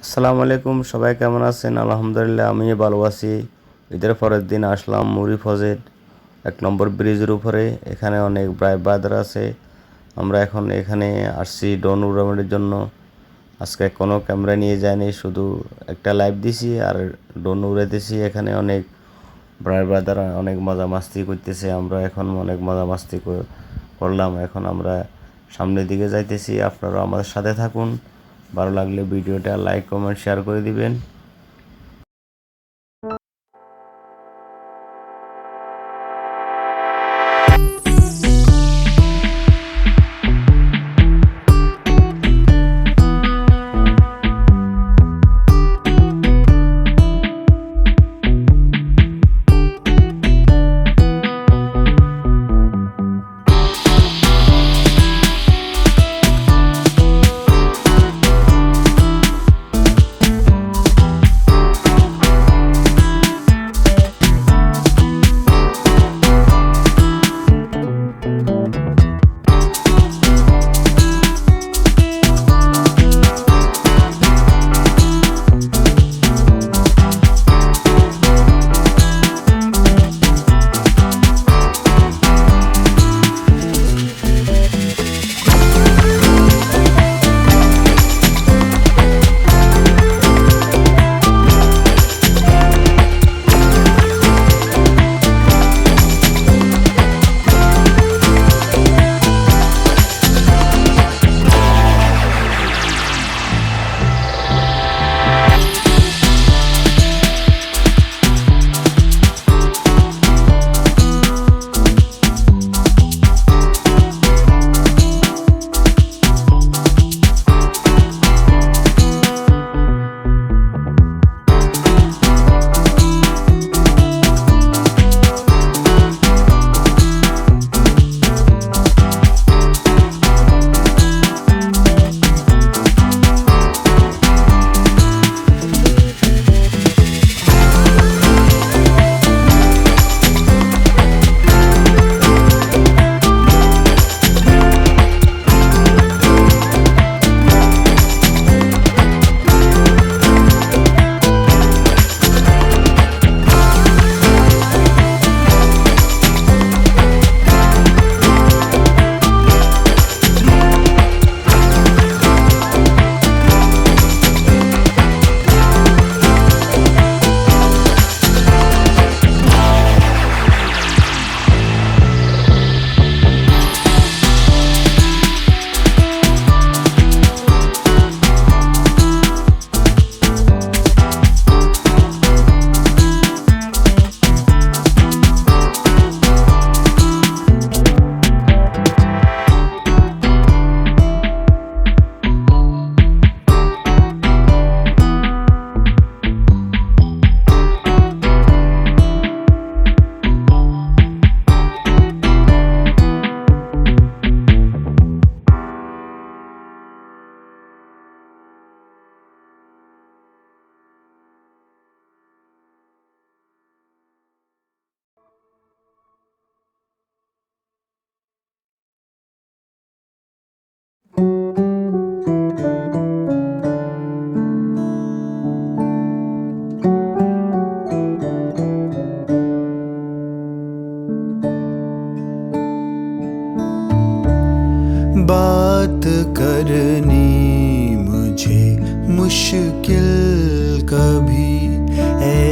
আসসালামু আলাইকুম, সবাই কেমন আছেন? আলহামদুলিল্লাহ আমি ভালো আছি। ঈদের পরের দিন আসলাম মুড়ি ফজেট এক নম্বর ব্রিজের উপরে। এখানে অনেক ব্রাই ব্রাদার আছে। আমরা এখন এখানে আসছি ডন উড়ামের জন্য। আজকে কোনো ক্যামেরা নিয়ে যায়নি শুধু একটা লাইভ দিছি আর ডোন উড়াইতেছি এখানে অনেক ব্রাই ব্রাদার অনেক মজা মাস্তি করতেছে। আমরা এখন অনেক মজা মাস্তি কর- করলাম। এখন আমরা সামনের দিকে যাইতেছি। আপনারাও আমাদের সাথে থাকুন। ভালো লাগলে ভিডিওটা লাইক কমেন্ট শেয়ার করে দিবেন।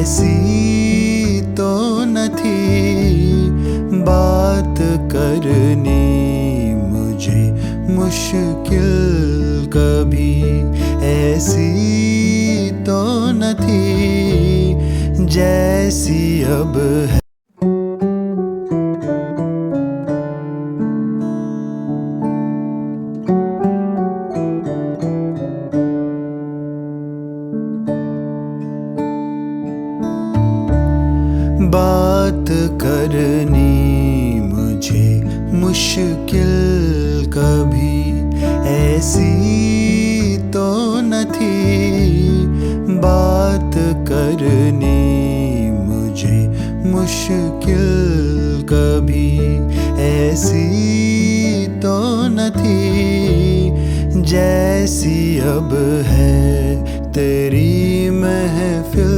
ऐसी तो न थी बात करनी मुझे मुश्किल कभी। ऐसी तो न थी जैसी अब है। ایسی تو نہ بات کرنی مجھے مشکل کبھی ایسی تو نہ جیسی اب ہے تیری محفل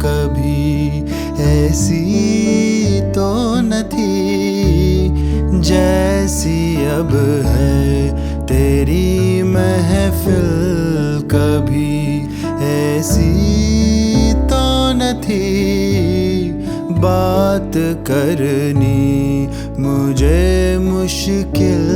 کبھی ایسی تو نہ جیسی اب ہے تیری محفل کبھی ایسی تو نہ تھی۔ بات کرنی مجھے مشکل۔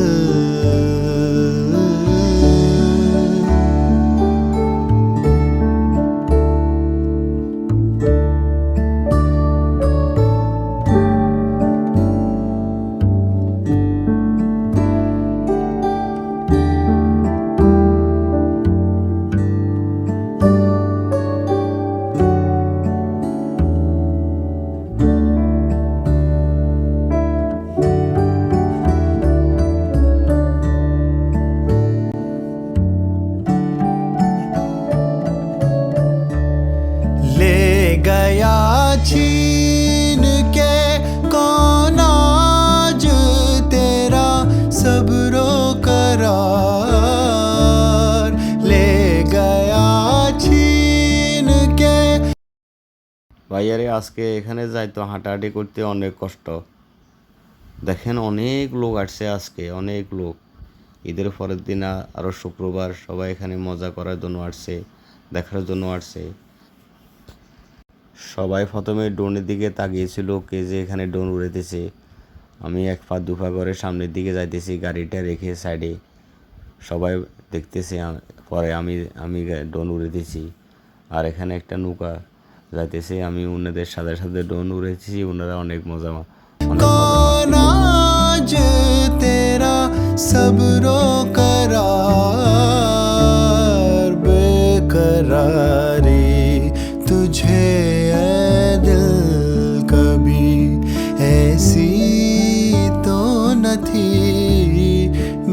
ভাইয়ারে আজকে এখানে যাইতো হাঁটাহাঁটি করতে অনেক কষ্ট। দেখেন অনেক লোক আসছে আজকে, অনেক লোক। ঈদের পরের দিন আরও শুক্রবার সবাই এখানে মজা করার জন্য আসছে, দেখার জন্য আসছে। সবাই প্রথমে ড্রোনের দিকে তাকিয়েছিল কে যে এখানে ড্রোন উড়েতেছে আমি এক পা দুপা করে সামনের দিকে যাইতেছি গাড়িটা রেখে সাইডে। সবাই দেখতেছে পরে আমি আমি ড্রোন উড়েতেছি আর এখানে একটা নৌকা। যাইতেছে আমি ওনাদের সাথে সাথে ড্রোন উড়েছি ওনারা অনেক মজা মা- অনেক মজা कौन आज तेरा सबरो करार बेकरारी तुझे ऐ दिल कभी ऐसी तो न थी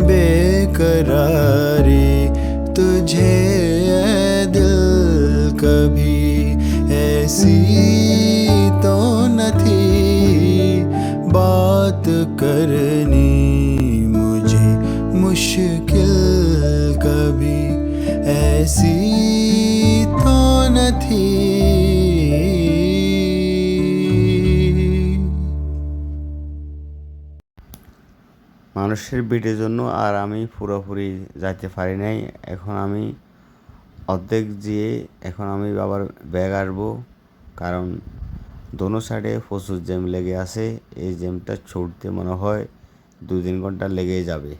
बेकरारी तुझे એસી તો નથી બાત કરની મુજે મુશ્કિલ કભી એસી તો નથી মানুষের বিটের জন্য আর আমি পুরোপুরি যাইতে পারি নাই। এখন আমি অর্ধেক দিয়ে এখন আমি আবার ব্যাগ আসব কারণ দোনো সাইডে প্রচুর জ্যাম লেগে আছে। এই জ্যামটা ছুটতে মনে হয় দু তিন ঘণ্টা লেগেই যাবে।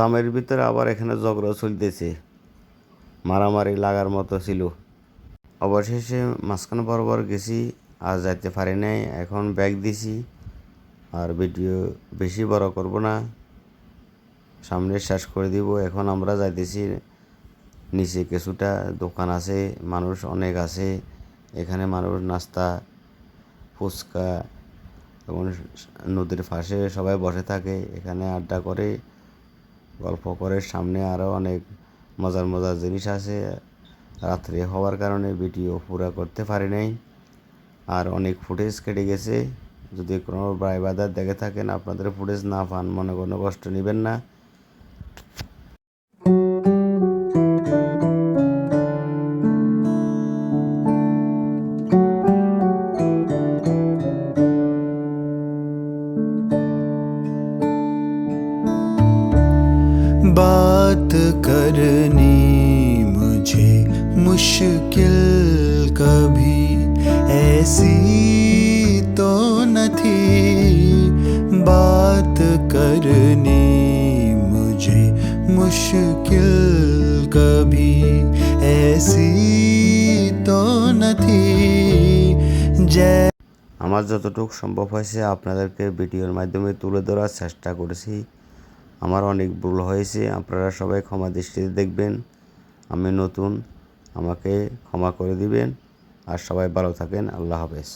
জামের ভিতরে আবার এখানে ঝগড়া চলতেছে। মারামারি লাগার মতো ছিল। অবশেষে মাঝখানে বরাবর গেছি, আর যাইতে পারি নাই। এখন ব্যাগ দিছি, আর ভিডিও বেশি বড় করব না। সামনে শেষ করে দিব। এখন আমরা যাইতেছি, নিচে কিছুটা দোকান আছে, মানুষ অনেক আছে। এখানে মানুষ নাস্তা, ফুচকা এবং নদীর পাশে সবাই বসে থাকে। এখানে আড্ডা করে গল্প করে। সামনে আরও অনেক মজার মজার জিনিস আছে। রাত্রে হওয়ার কারণে ভিডিও পুরা করতে পারি নাই। আর অনেক ফুটেজ কেটে গেছে। যদি কোনো বাদার দেখে থাকেন, আপনাদের ফুটেজ না পান, মনে কোনো কষ্ট নেবেন না। बात करनी मुझे मुश्किल कभी ऐसी तो न थी बात करनी मुझे मुश्किल कभी ऐसी तो न थी जै আমার যতটুকু সম্ভব হয়েছে আপনাদেরকে ভিডিওর মাধ্যমে তুলে ধরার চেষ্টা করেছি আমার অনেক ভুল হয়েছে, আপনারা সবাই ক্ষমা দৃষ্টিতে দেখবেন। আমি নতুন, আমাকে ক্ষমা করে দিবেন। আর সবাই ভালো থাকেন, আল্লাহ হাফেজ।